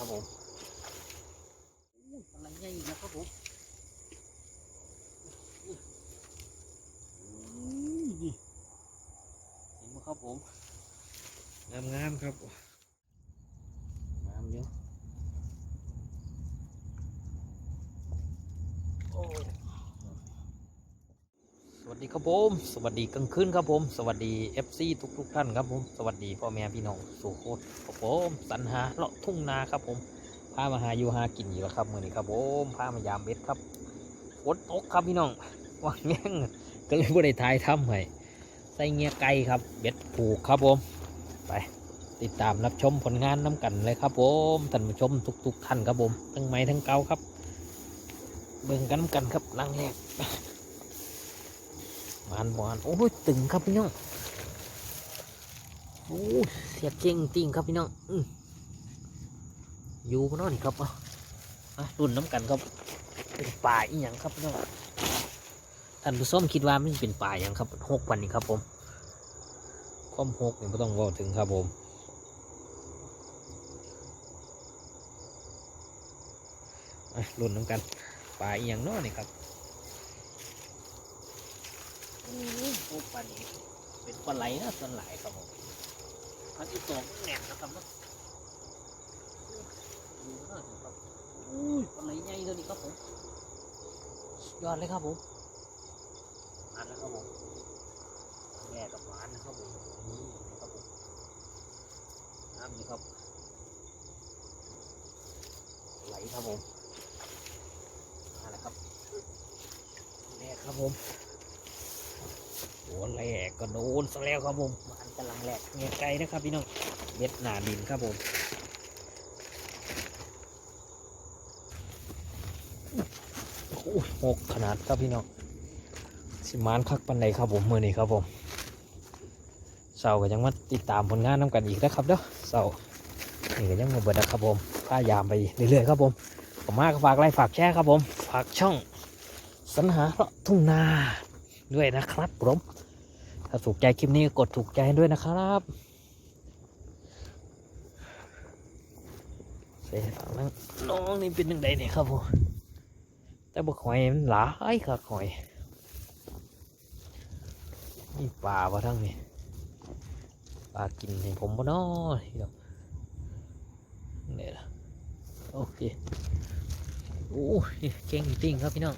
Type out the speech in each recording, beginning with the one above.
ครับผมอู้ปลาไหลใหญ่อีกแล้วครับผมอุ้ยนี่เห็นไหมครับผม งามงามๆครับงามเยอะโอ้สวัสดี ครับผม สวัสดีกลางคืนครับผม สวัสดี FC ทุกทุกๆท่านครับผม สวัสดีพ่อแม่พี่น้องสู่โคตรครับผมสันหาเลาะทุ่งนาครับผมพามาหาอยู่หากินอยู่แล้วครับมื่อนี้ครับผมพามายามเบ็ดครับฝนตกครับพี่น้องว่างแง่งก็เลยไม่ได้ถ่ายทำให้ใส่เงียไก่ครับ เบ็ดผูกครับผม ไปติดตามรับชมผลงานน้ำกันเลยครับผมท่านผู้ชมทุกๆท่านครับผม ทั้งใหม่ทั้งเก่าครับ เบิ่งกันนำกันครับลังแรก มานบานโอ้ยตึงครับพี่น้องโอ้ยเสียบเจงติงครับพี่น้องอืออยู่พนอนี่ครับเอาอะรุ่นน้ำกันครับเป็นป่าอีหยังครับพี่น้องท่านผู้ชมคิดว่ามันเป็นป่าอย่างครับหกวันนี้ครับผมความหกนี่ไม่ต้องว่าถึงครับผมอะรุ่นน้ำกันป่าอีหยังน้อนี่ครับ ปูปลานี้เป็นปลาไหลนะส่วนหลายครับผมอันที่สองแหนมนะครับเนาะดูน่าดูครับอุ้ยปลาไหลใหญ่ตัวนี้ครับผมสุดยอดเลยครับผมอันนะครับผมแย่กับหวานนะครับผมนี่นะครับผมน้ำนี่ครับ ไหลครับผมมาแล้วครับแย่ครับผม โอ้แหลกก็โดนซะแล้วครับผมมันกำลังแหลกเงียไกลนะครับพี่น้องเม็ดหนาดินครับผมโอ้ยหกขนาดครับพี่น้องสิมานคักปันใดครับผมมือนี้ครับผมเสาก็ยังมาติดตามผลงานน้ำกันอีกนะครับเด้อเสานี่ก็ยังมาเบิดนะครับผมพายามไปเรื่อยๆครับผมผมมากฝากไลค์ฝากแชร์ครับผมฝากช่องสัญหาเลาะทุ่งนาด้วยนะครับผม ถ้าถูกใจคลิปนี้กดถูกใจด้วยนะครับเสียฝั่งนั้นน้องนี่เป็นหนึ่งใดเนี่ยครับผมแต่บกหอยมันหลายครับหอยนี่ปลาวะทั้งนี้ปลากินให้ผมบ่น้อยเดี๋ยวเนี่ยนะโอเคโอ้ยเก่งจริงครับพี่น้อง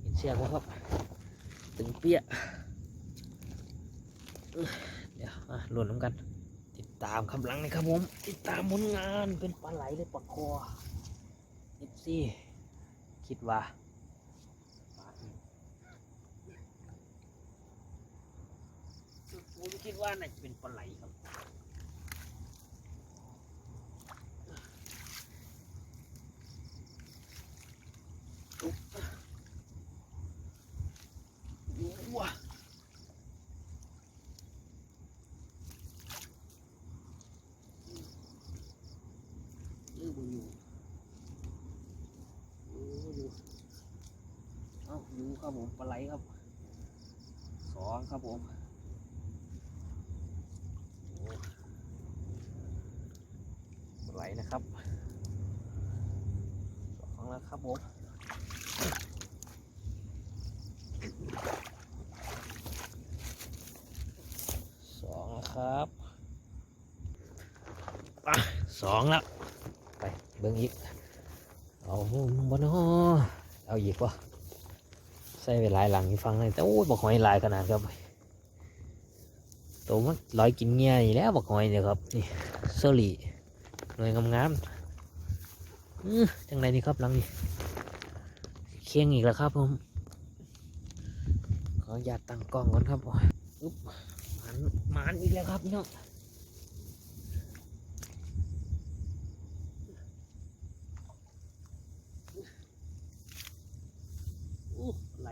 เห็นเชือกไหมครับ ตึงเปี้ยเดี๋ยวอะหล่นน้ำกัน ติดตามคำหลังเลยครับผม ติดตามผลงานเป็นปลาไหลหรือปลาคอนิซีคิดว่าผมคิดว่าน่าจะเป็นปลาไหลครับ ว้าลืมอยู่โอ้อยู่เอ้าอยู่ ครับผมปลาไหลครับสองครับผมโอ้ปลาไหลนะครับสองแล้วครับผมสองแล้วครับอะสองแล้วไปเบิ้งอีกเอาบนอเอาอีกวะ ใส่ไปหลายหลังที่ฟังเลยแต่โอ้ยบอกหอยหลายขนาดครับตัวมันลอยกินเงี้ยนี่แล้วบอกหอยเนี่ยครับนี่เซอรี่หน่วยงามๆอื้อจังไรนี่ครับหลังนี้เคียงอีกแล้วครับผมขออนุญาตตั้งกล้องก่อนครับอุ๊บหมานหมานอีกแล้วครับพี่น้อง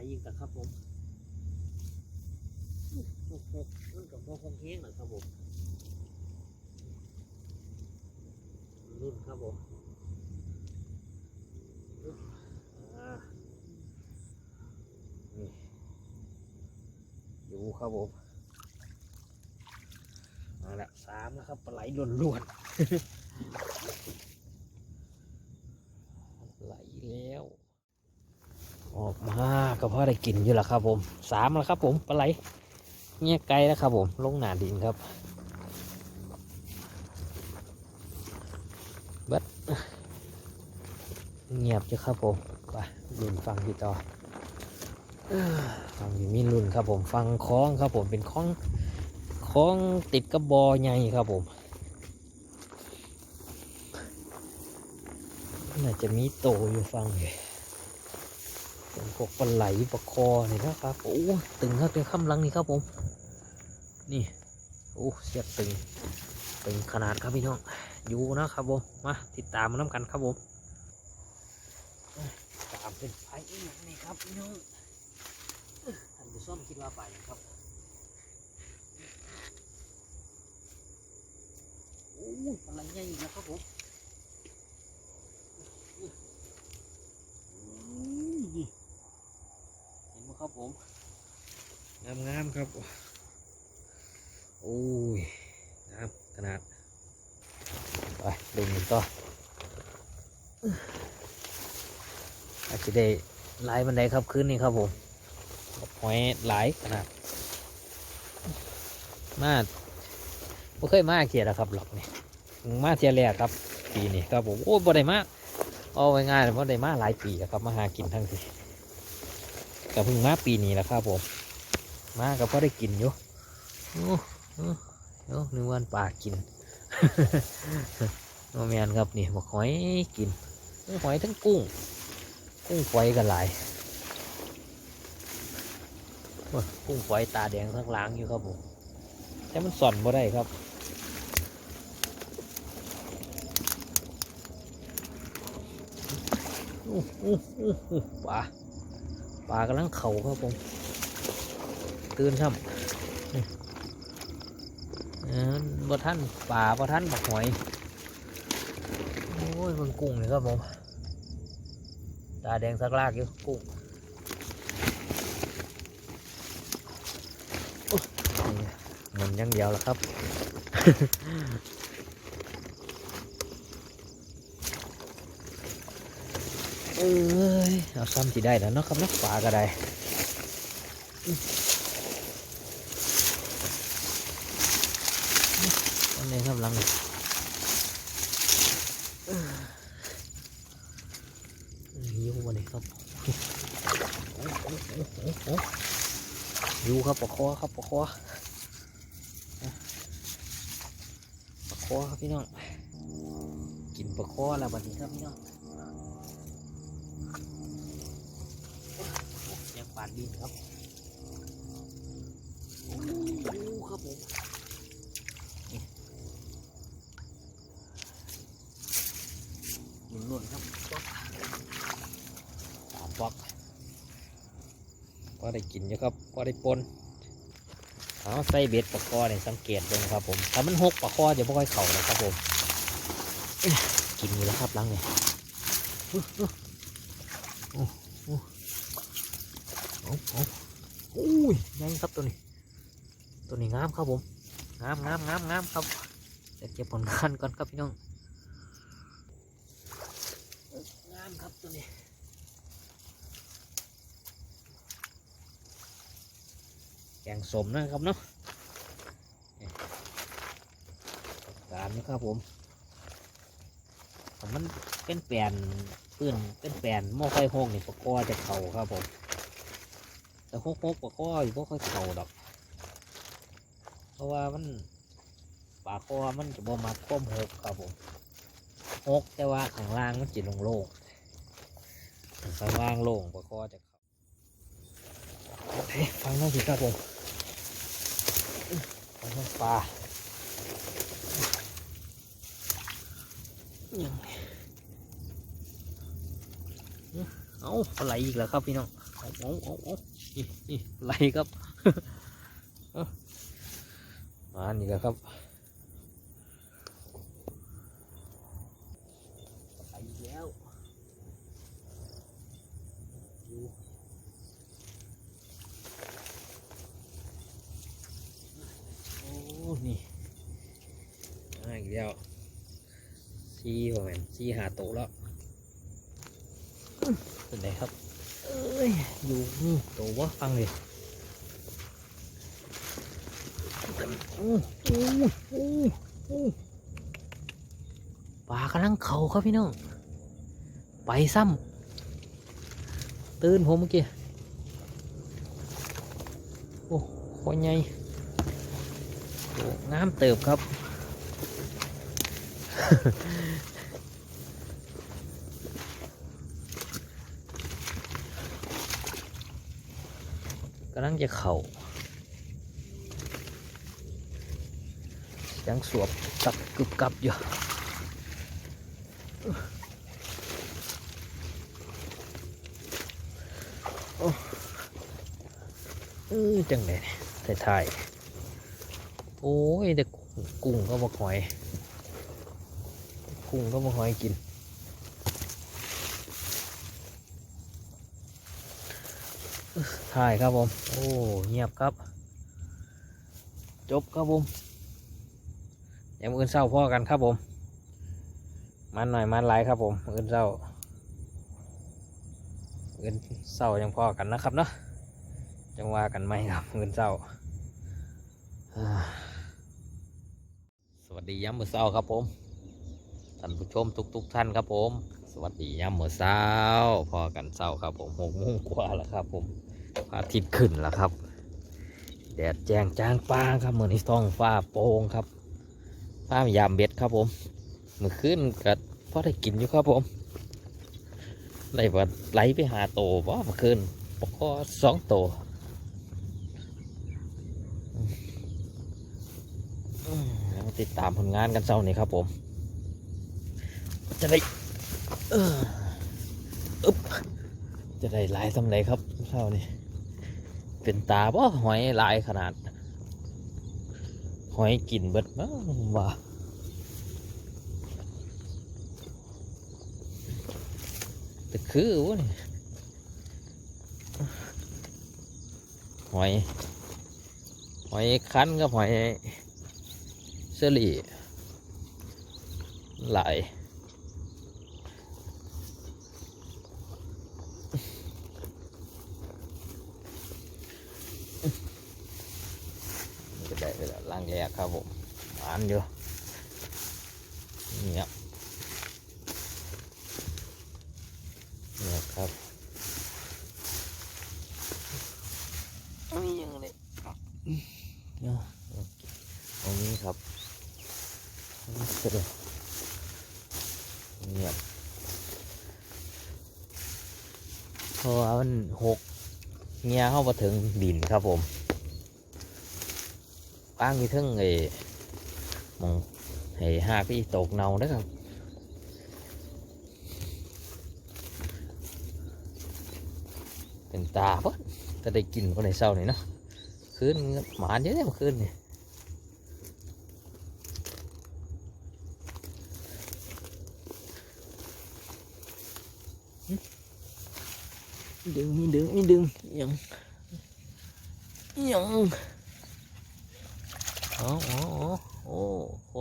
อีกแล้วครับผมหกหกนั่นกับโมคงเฮงเหรอครับผมรุ่นครับผมอุ๊บอ่านี่อยู่ครับผม มาละสามแล้วครับปลาไหลล้วนๆ ไหลแล้ว ออกมา ก็พอได้กินอยู่แล้วครับผมสามแล้วครับผมปลาไหลเงี้ยไกลแล้วครับผมลงหนาดินครับเบัดเงียบจ้ะครับผมไปลุนฟังพี่ต่อฟังอยู่มีลุนครับผมฟังคล้องครับผมเป็นคล้องคล้องติดกระบอใหญ่ครับผมน่าจะมีโตอยู่ฟังเลย วกปลาไหลปลาคอนี่นะครับโอ้ตึงครับเป็นข้ามหลังนี่ครับผม นี่โอ้เสียบตึงตึงขนาดครับพี่น้องอยู่นะครับผมมาติดตามมาน้ำกันครับผมตามเป็นไปอย่างนี้ครับพี่น้องท่านผู้ชมคิดว่าไปครับโอ้ปลาไหลใหญ่อีกแล้วครับผม นี่เห็นไหมครับผมงามงามๆ ครับ โอ้ยงามขนาด ไปดูมันต่ออาจจะได้หลายบันไดครับคืนนี้ครับผมหอยหลายขนาด มาไม่เคยมาเกียรครับหรอกนี่มาเทียแรกครับ ปีนี้ครับผมโอ้ยบ่ได้มาเอาไว้ง่ายเลยเพราะได้มาหลายปีแล้วครับมาหากินทั้งทีก็เพิ่งมาปีนี้แหละครับผม มาก็พอได้กินอยู่โอ้โอ้โอ้หนึ่งวันป่ากินโนแมนครับนี่บอกหอยกินทั้งหอยทั้งกุ้ง กุ้งฝอยกันหลายกุ้งฝอยตาแดงทั้งหล้างอยู่ครับผมแต่มันส่อนบ่ได้ครับปลาปลากำลังเข่าครับผม ตื่นช่ำนี่เออบ่ท่านปลาบ่ท่านบักหอย โอ้ยมันกุ้งนี่ครับผมตาแดงสักลากอยู่กุ้งมันยังเดียวแล้วครับเอ้ยเอาซ้ำที่ได้แล้วเนาะครับนักปลาก็ได้ อื้ออันนี้ครับหลังเอ้อหิวมาเลยครับโอ้โอ้โอ้โอ้โอ้อยู่ครับปลาคอครับปลาคอปลาคอครับพี่น้อง กินปลาคอแล้วบัดนี้ครับพี่น้องยังปานดินครับโอ้ครับผมนี่หนุนๆครับป๊อกสามป๊อกก็ ได้กินอยู่ครับก็ได้ปนเอาใส่เบ็ดปลาคอเนี่ยสังเกตดูครับผมถ้ามันหกปลาคอจะไม่ค่อยเข่านะครับผมกินอยู่แล้วครับลังเนี่ยอื้ออื้อโอ้โอ้เอาเอาอุ้ยยังครับตัวนี้ ตัวนี้งามครับผมงามงามงามงามครับเดี๋ยวเก็บผลงานก่อนครับพี่น้องงามครับตัวนี้ แกงสมนะครับเนาะนี่ตามนี้ครับผม มันเป็นแปลนปื้นเป็นแปลนหม้อไฟห้องนี่ปะกอจะเข่าครับผม แต่หกหกปะกออยู่บ่ค่อยเข่าดอก เพราะว่ามันปากคอมันจะบ่มักก้มหกครับผมหกแต่ว่าข้างล่างมันจะโล่งข้างล่างโล่งปากอจะเข้าเฮ้ฟังน้องสิครับผม ปลายังเอาปลาไหลอีกแล้วครับพี่น้องเอาเอาเอาเอาไหลครับมานี่แล้วครับไปอีกแล้วอยู่โอ้ นี่มาอีกแล้ว ชี้ผมเห็นชี้หาโตแล้วอื้อเป็นไงครับเอ้ยอยู่นี่โตวะฟังเลยอู้อู้อู้อู้ปลากำลังเข่าครับพี่น้อง ไปซ้ำตื่นผมเมื่อกี้ โอ้โคใหญ่โอ้งามเติบครับ กำลังจะเข่ายังสวบตับกึบกับอยู่อ้เออจังเลยถ่ายโอ้ยแต่กุ้งก็มาหอย กุ้งก็มาหอยกิน ถ่ายครับผม โอ้เงียบครับ จบครับผมยังมืออนเศร้าพ่อกันครับผม มันหน่อยมันหลายครับผมมืออนเศร้ามืออนเศร้ายังพ่อกันนะครับเนาะจังว่ากันไหมครับมืออนเศร้า สวัสดีย้ำมือเศร้าครับผมท่านผู้ชมทุกๆท่านครับผม สวัสดีย้ำมือเศร้าพ่อกันเศร้าครับผมหกโมงกว่าแล้วครับผม อาทิตย์ขึ้นแล้วครับ แดดแจ้งจ้างป้างครับเหมือนี้ท้องฟ้าโปร่งครับฟ้ายามเบ็ดครับผมมือขึ้นกัพอได้กินอยู่ครับผมได้ว่าไหลไปหาโตบ่เมื่อคืนปกสองโตติดตามผลงานกันเช้านี้ครับผม จะได้เอออึ๊บจะได้หลายสำไรครับเช้านี้ เป็นตาบ่หอยหลายขนาด หอยกินเบิดมั้งว่าแต่คือวะนี่หอย หอยคั้นกับหอยเชอรี่หลาย นี่ก็ได้ไปแล้วล่างแรก ครับผมหวานอยู่นี่ครับนี่ครับนี่ยังไงเนาะตรงนี้ครับเสร็จแล้วเงียบเพราะว่ามันหกเงียเข้ามาถึงดินครับผม ป้างมีเทึ่งไอ้หมองไอ้ห้าพี่ตกเนาเด้อครับเป็นตาป อะเลยเมื่อคืนนี่ดึงไม่ดึงไม่ดึงยังยังอ๋ออ๋ออ๋อโอ้โห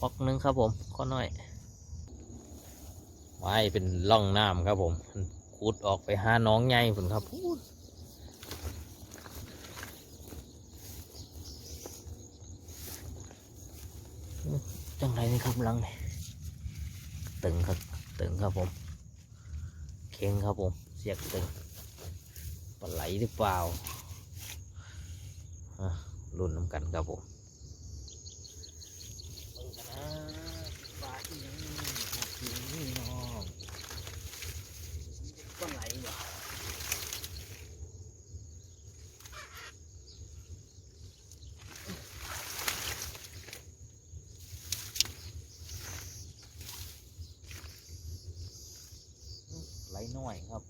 ปอกหนึ่งครับผมก็น้อยไว้เป็นล่องน้ำครับผมขุดออกไปหาน้องใหญ่ผุนครับจังไรนี่ครับลังนี่ตึงครับตึงครับผมเข่งครับผมเสียกตึงปลาไหลหรือเปล่า รุ่นน้ำกันครับผมเบิ่งกันนะปลาอีหยังนี่ครับพี่น้องก็ไหลว่ะไหลน้อยครับ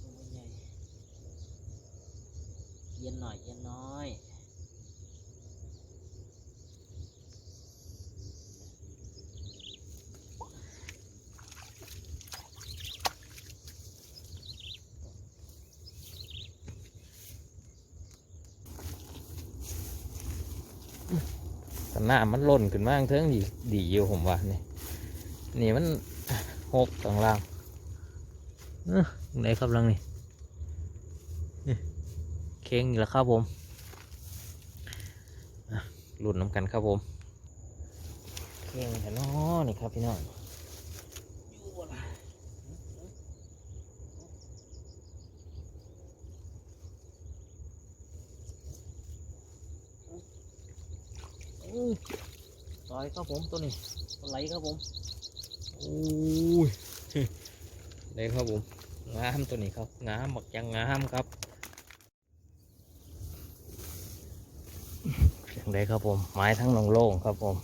ตัวใหญ่ เย็นหน่อยเย็นน้อย แต่หน้ามันล่นขึ้นมากเทิงดีดีอยู่ผมว่านี่นี่มันหกข้างล่างเอ้อไหนครับลังนี่เค้งอีกแล้วครับผมหลุดนน้ำกันครับผมเค้งแค่นอนี่ครับพี่น้องอยู่บ่ล่ะอู้ซ อยครับผมตัวนี้ปลาไหลครับผมโอ้ยได้ครับผมงามตัวนี้ครับงามบักยังงามครับอย่างไรครับผมไม้ทั้งโล่งๆครับผม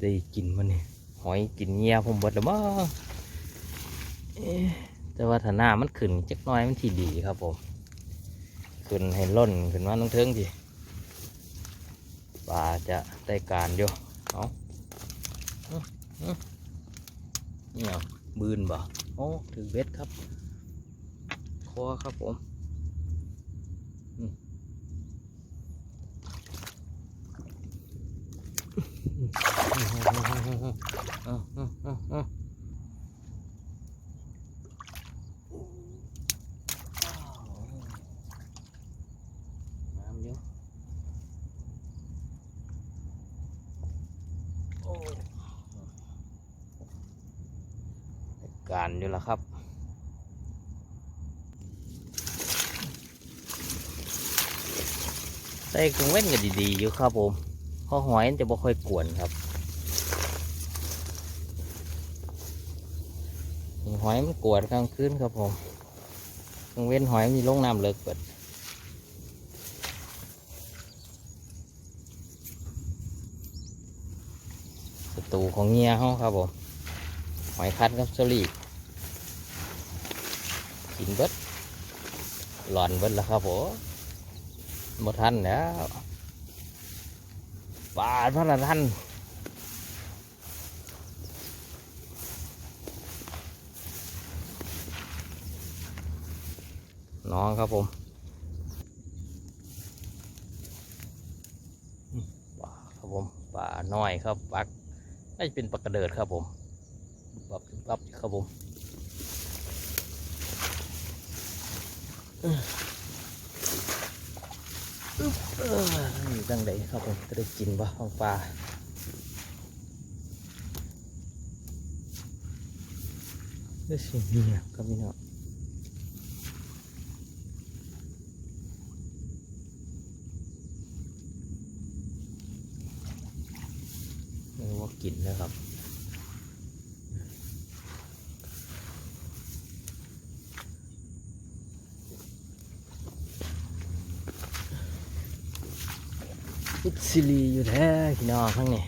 ได้กินมันนี่หอยกินเงียผมเบิดแล้วบ้างเอ๊ะแต่ว่าถ้าหน้ามันขึ้นจักหน้อยมันที่ดีครับผมขึ้นให้ล่นขึ้นมาต้องเทิงที ปลาจะได้การอยู่เอาอื้ออื้อนี่เอาบืนบ่โอ้ถือเบ็ดครับ คอครับผมอืมเอาเอาเอาเอาน้ำเยอะโอ้ การอยู่แล้วครับ ใส่กรงเว้นก็ดีๆอยู่ครับผมเพราะหอยมันจะบ่ค่อยกวนครับหอยมันกวนกลางคืนครับผมกรงเว้นหอยมีลงน้ำเลิกเปิดประตูของเงียเขาครับผมหอยคัดกับสลีกินเบิดหลอนเบิดแล้วครับผม บ่ทันแล้วปาดพระละทันน้องครับผมปลาครับผมปลาน้อยครับปลาน่าจะเป็นปลากระเดิดครับผมบับบับครับผม เออนี่ตั้งใดครับผมจะได้กินปะของปลาเฮ้ยสิเนี่ครับพี่น้องไม่รู้ว่ากินนะครับ ซิลีอยู่แท้พี่น้องทั้งนี้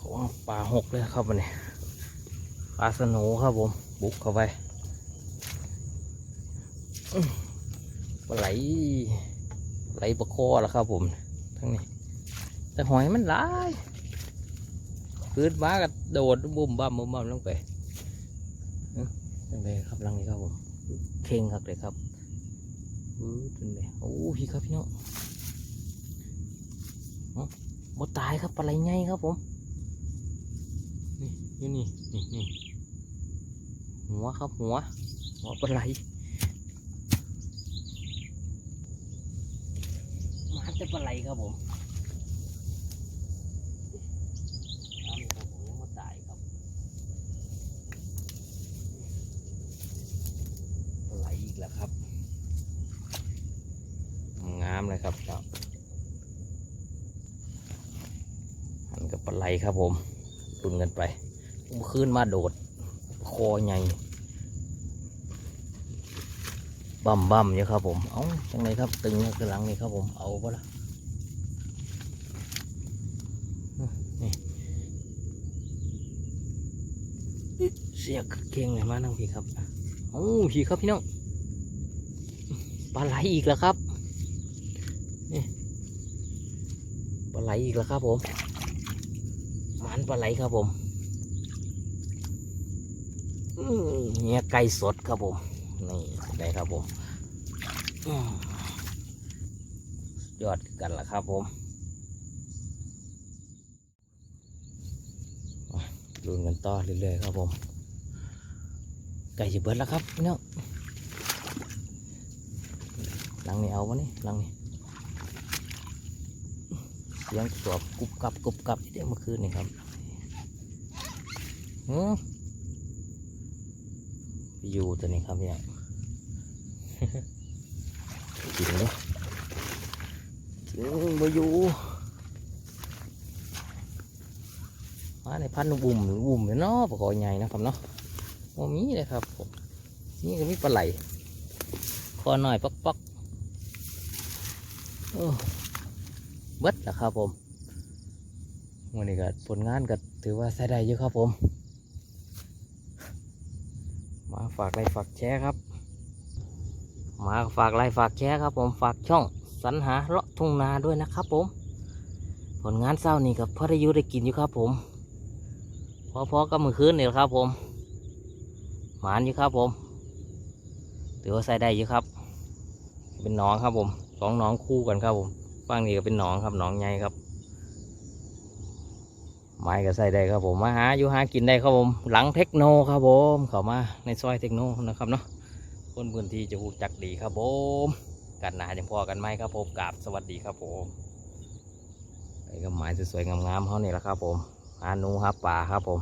ของปลาหกเลยครับวันนี้ปลาสโนูครับผม บุกเข้าไปปลาไหลไหลปลาคอแล้วครับผมทั้งนี้ แต่หอยมันหลายพื้นม้ากระโดดบุ่มบ้ามบุ่มบ้ามลงไปอื้อยังไงครับลังนี้ครับผมเข่งครับเลยครับ อือเป็นไงโอ้พี่ครับพี่น้องเอ้าบ่ตายครับปลาไหลไงครับผมนี่นี่นี่นี่หัวครับหัว หัวปลาไหลมาจะปลาไหลครับผมน้ำนี่ครับผมยังบ่ตายครับปลาไหลอีกแล้วครับ งามเลยครับเจ้าหันกับปลาไหล ครับผมตุนกันไปขึ้นมาโดด คอใหญ่บั่มบั่มอยู่ครับผม เอ้าจังไรครับ ตึงกระหลังนี่ครับผม เอาปะล่ะนี่เสียกเก่งเลยมานั่งพี่ครับโอ้พี่ครับพี่น้อง ปลาไหลอีกแล้วครับ นี่ ปลาไหลอีกแล้วครับผม หมันปลาไหลครับผมเนี่ยไก่สดครับผม นี่ได้ครับผมยอดกันละครับผมลุ้นกันต่อเรื่อยๆครับผม ไก่จะเบิดแล้วครับพี่น้องหลังนี้เอาวะนี่ลังนี้เสียงสวบกุบกับกุบกับเดี๋ยวเมื่อคืนนี่ครับ อไปอยู่ตัวนี้ครับเนี่ยกินเลยกินมาอยู่มาในพันธุบุ่มหรือบุ่มเนาะปลากอยใหญ่นะครับเนาะโมมีเลยครับผมนี่ก็มีปลาไหลคอหน่อยปักปักโอ้เบิดแล้วครับผมวันนี้ก็ผลงานก็ถือว่าใช้ได้เยอะครับผม มา ฝากไลค์ฝากแชร์ครับ มาฝากไลค์ฝากแชร์ครับ ผมฝากช่องสรรหาเลาะทุ่งนาด้วยนะครับผม ผลงานเศร้านี่กับพ่อได้อยุได้กินอยู่ครับผมพอๆก็มือคืนนี่แหละครับผม หมานอยู่ครับผมถือว่าใส่ได้อยู่ครับ เป็นหนองครับผมสองหนองคู่กันครับผมฝั่งนี้ก็เป็นหนองครับหนองใหญ่ครับ ไม้ก็ใส่ได้ครับผมมาหาอยู่หากินได้ครับผม หลังเทคโนครับผมเข้ามาในซอยเทคโนนะครับเนาะคนพื้นที่จะหูจักดีครับผมกันหนาจังพอกันไหมครับผมกราบสวัสดีครับผมไอ้ก็หมายสวยๆงามๆเขานี่แหละครับผมหาหนูหาป่าครับผม